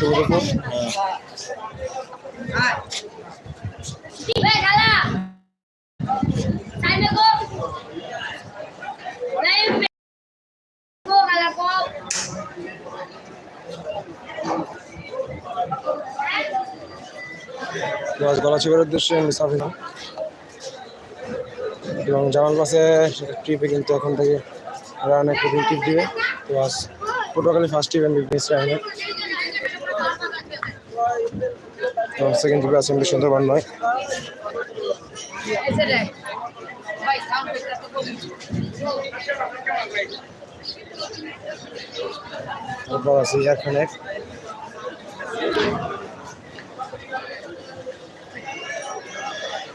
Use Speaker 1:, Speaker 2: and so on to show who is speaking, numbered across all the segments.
Speaker 1: là cô
Speaker 2: গলাচিপার উদ্দেশ্যে মুসাফির এবং জামাল বাসে ট্রিপে কিন্তু এখন থেকে অনেক ট্রিপ দিবে। তো আজ পটুয়াখালী ফার্স্ট এন্ড বিজনেস রাখবে তো সেকেন্ড আছে এমনি সুন্দরবন নয়। তারপর আছে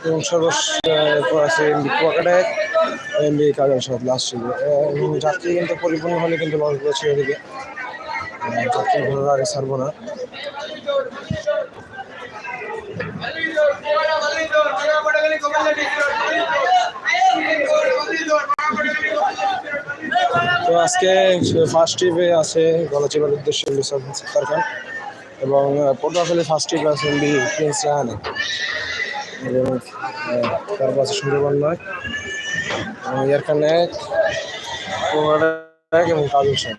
Speaker 2: এবং আছে সব লাস্ট এবং যাত্রী কিন্তু পরিপূর্ণ হলে কিন্তু লঞ্চগুলো ছেড়ে দিবে যাত্রী ঘোরার আগে ছাড়বো না। তো আজকে ফার্স্ট ট্রিপে আছে গলাচিপার উদ্দেশ্যে সত্তার খান এবং পটুয়াখালী ফার্স্ট ট্রিপে আছে এমবি প্রিন্স রাহানে। এবং তারপর আছে সুন্দরবন নয় এবং এখানে এক এবং কাজল সাহেব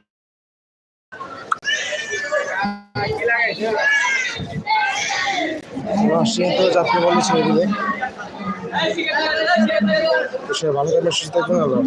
Speaker 2: তো যাত্রী বলে ছেড়ে দিবে। সে ভালো থাকবে সুস্থ আল্লাহ